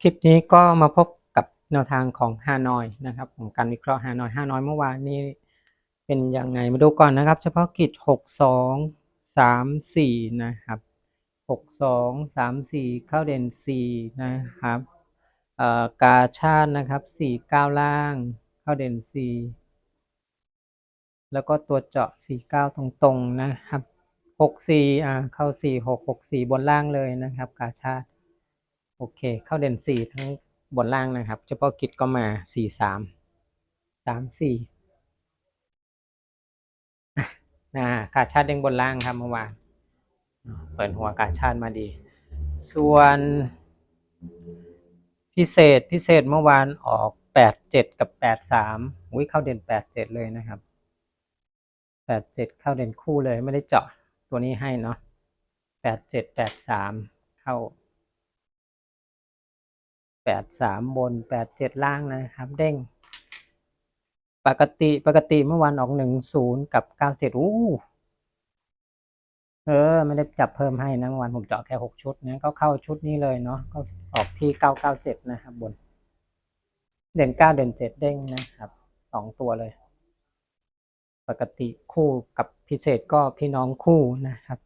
คลิปนี้ก็มาพบกับแนวทางของฮานอยนะครับของการวิเคราะห์ฮานอยฮานอยเมื่อวานนี้เป็นยังไงมาดูก่อนนะครับ เฉพาะกิจหกสองสามสี่นะครับหกสองสามสี่เข้าเด่นสี่นะครับกาชาตินะครับสี่เก้าล่าง เข้าเด่นสี่แล้วก็ตัวเจาะสี่เก้าตรงๆนะครับหกสี่อ่าเข้าสี่หกหกสี่บนล่างเลยนะครับ กาชาติ โอเค เข้าเด่นสี่ทั้งบนล่างนะครับ เฉพาะกิจก็มาสี่สามสามสี่นะกาชาติเด้งบนล่างครับเมื่อวานเปิดหัวกาชาติมาดี ส่วนพิเศษพิเศษเมื่อวานออกแปดเจ็ดกับแปดสามอุ้ยเข้าเด่นแปดเจ็ดเลยนะครับแปดเจ็ดเข้าเด่นคู่เลยไม่ได้เจาะตัวนี้ให้เนาะแปดเจ็ดแปดสามเข้า แปดสามบนแปดเจ็ดล่างนะครับเด้ง ปกติปกติเมื่อวานออกหนึ่งศูนย์กับเก้าเจ็ดอู้เออไม่ได้จับเพิ่มให้นะเมื่อวานผมเจาะแค่หกชุดนะก็เข้าชุดนี้เลยเนาะก็ออกที่เก้าเก้าเจ็ดนะครับบน เด่นเก้าเด่นเจ็ดเด้งนะครับสองตัวเลย ปกติคู่กับพิเศษก็พี่น้องคู่นะครับ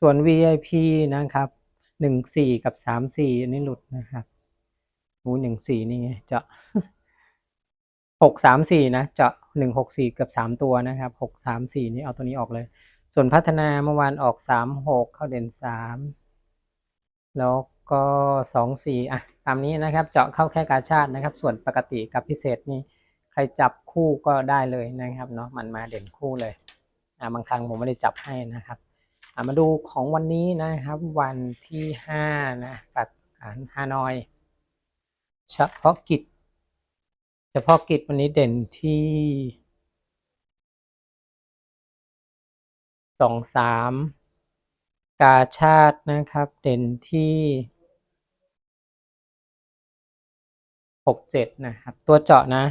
ส่วน VIP นะครับ หนึ่งสี่กับสามสี่อันนี้หลุดนะครับหูหนึ่งสี่นี่ไงเจาะหกสามสี่นะเจาะหนึ่งหกสี่กือบสามตัวนะครับหกสามสี่นี่เอาตัวนี้ออกเลย ส่วนพัฒนาเมื่อวานออกสามหกเข้าเด่นสามแล้วก็สองสี่อะตามนี้นะครับเจาะเข้าแค่กาชาตินะครับ ส่วนปกติกับพิเศษนี่ใครจับคู่ก็ได้เลยนะครับเนาะมันมาเด่นคู่เลยอ่าบางครั้งผมไม่ได้จับให้นะครับ มาดูของวันนี้นะครับวันที่ห้านะปัดฐานฮานอยเฉพาะกิจ เฉพาะกิจวันนี้เด่นที่สองสามกาชาตินะครับ เด่นที่หกเจ็ดนะครับ ตัวเจาะนะ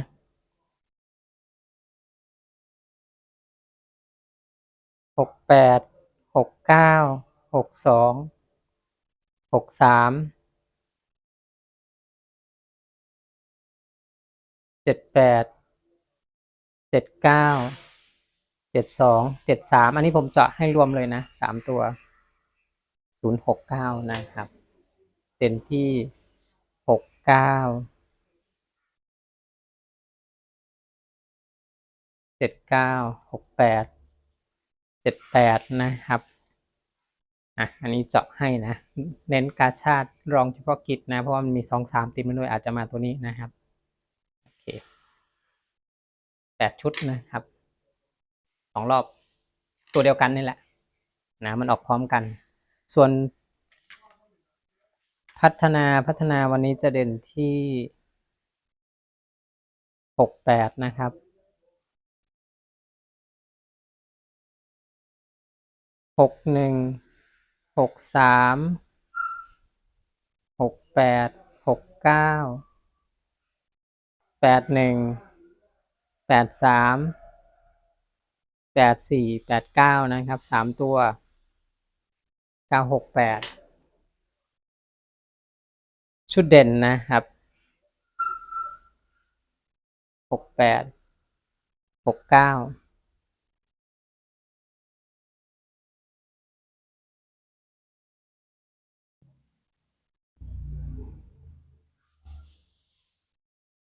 หกแปด หกเก้าหกสองหกสามเจ็ดแปดเจ็ดเก้าเจ็ดสองเจ็ดสามอันนี้ผมเจาะให้รวมเลยนะสามตัวศูนย์หกเก้านะครับเด่นที่หกเก้าเจ็ดเก้าหกแปด เจ็ดแปดนะครับอะอันนี้เจาะให้นะ เน้นกาชาติรองเฉพาะกิจนะ เพราะว่ามันมีสองสามติดมาด้วยอาจจะมาตัวนี้นะครับโอเคแปดชุดนะครับสองรอบตัวเดียวกันนี่แหละนะมันออกพร้อมกัน ส่วนพัฒนาพัฒนาวันนี้จะเด่นที่หกแปดนะครับ หกหนึ่งหกสามหกแปดหกเก้าแปดหนึ่งแปดสามแปดสี่แปดเก้านะครับสามตัวเก้าหกแปดชุดเด่นนะครับหกแปดหกเก้า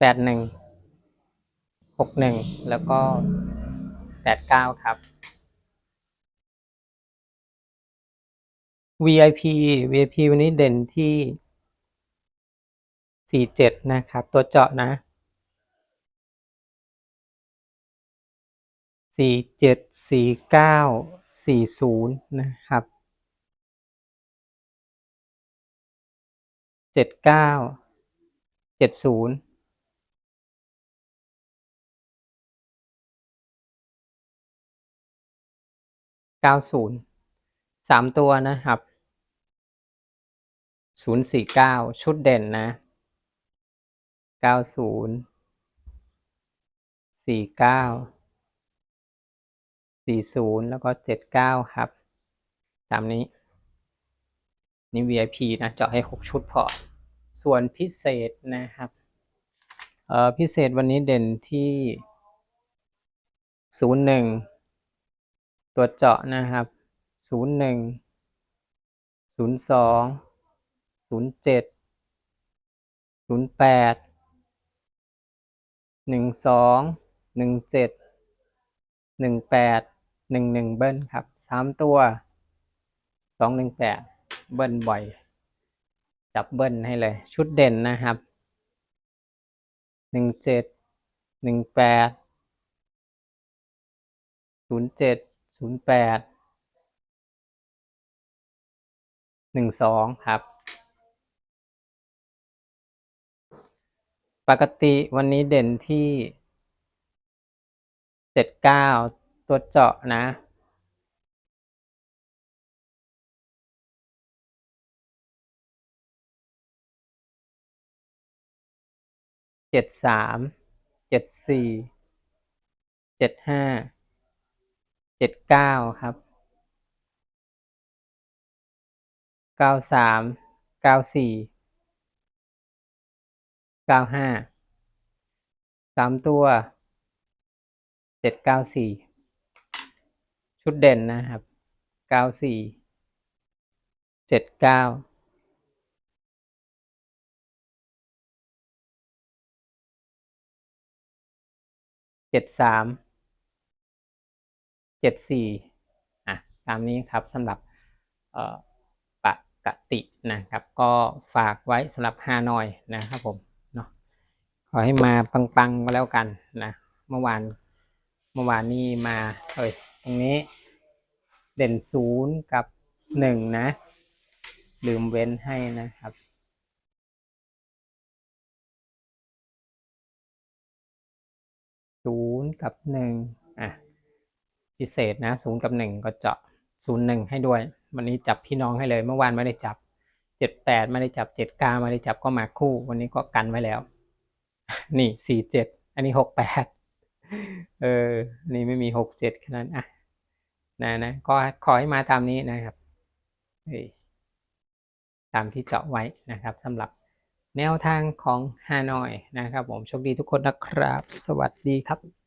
แปดหนึ่งหกหนึ่งแล้วก็แปดเก้าครับ VIP VIP วันนี้เด่นที่สี่เจ็ดนะครับ ตัวเจาะนะสี่เจ็ดสี่เก้าสี่ศูนย์นะครับเจ็ดเก้าเจ็ดศูนย์ เก้าศูนย์สามตัวนะครับศูนย์สี่เก้าชุดเด่นนะเก้าศูนย์สี่เก้าสี่ศูนย์แล้วก็เจ็ดเก้าครับ ตามนี้ นี่ VIP นะ เจาะให้6ชุดพอ ส่วนพิเศษนะครับ เอ่อ พิเศษวันนี้เด่นที่01 ตัวเจาะนะครับ 01 02 07 08 12 17 18 11 เบิ้ลครับ 3 ตัว 218 เบิ้ลบ่อย จับเบิ้ลให้เลย ชุดเด่นนะครับ 17 18 07 ศูนย์แปดหนึ่งสองครับ ปกติวันนี้เด่นที่เจ็ดเก้าตัวเจาะนะเจ็ดสามเจ็ดสี่เจ็ดห้า เจ็ดเก้าครับเก้าสามเก้าสี่เก้าห้าสามตัวเจ็ดเก้าสี่ชุดเด่นนะครับเก้าสี่เจ็ดเก้าเจ็ดสาม 74อะตามนี้ครับสำหรับปกตินะครับ ก็ฝากไว้สำหรับฮานอยนะครับผมเนาะขอให้มาปังๆก็แล้วกันนะเมื่อวานเมื่อวานนี้มาเอ้ยตรงนี้เด่น0กับ1นะ ลืมเว้นให้นะครับ0กับ1อะ พิเศษนะ0กับ1ก็เจาะ01ให้ด้วย วันนี้จับพี่น้องให้เลย เมื่อวานไม่ได้จับ78ไม่ได้จับ79ไม่ได้จับก็มาคู่ วันนี้ก็กันไว้แล้ว นี่47อันนี้68เออ นี่ไม่มี67แค่นั้นอะนะนะก็ขอให้มาตามนี้นะครับตามที่เจาะไว้นะครับสำหรับแนวทางของฮานอยนะครับ ผมโชคดีทุกคนนะครับ สวัสดีครับ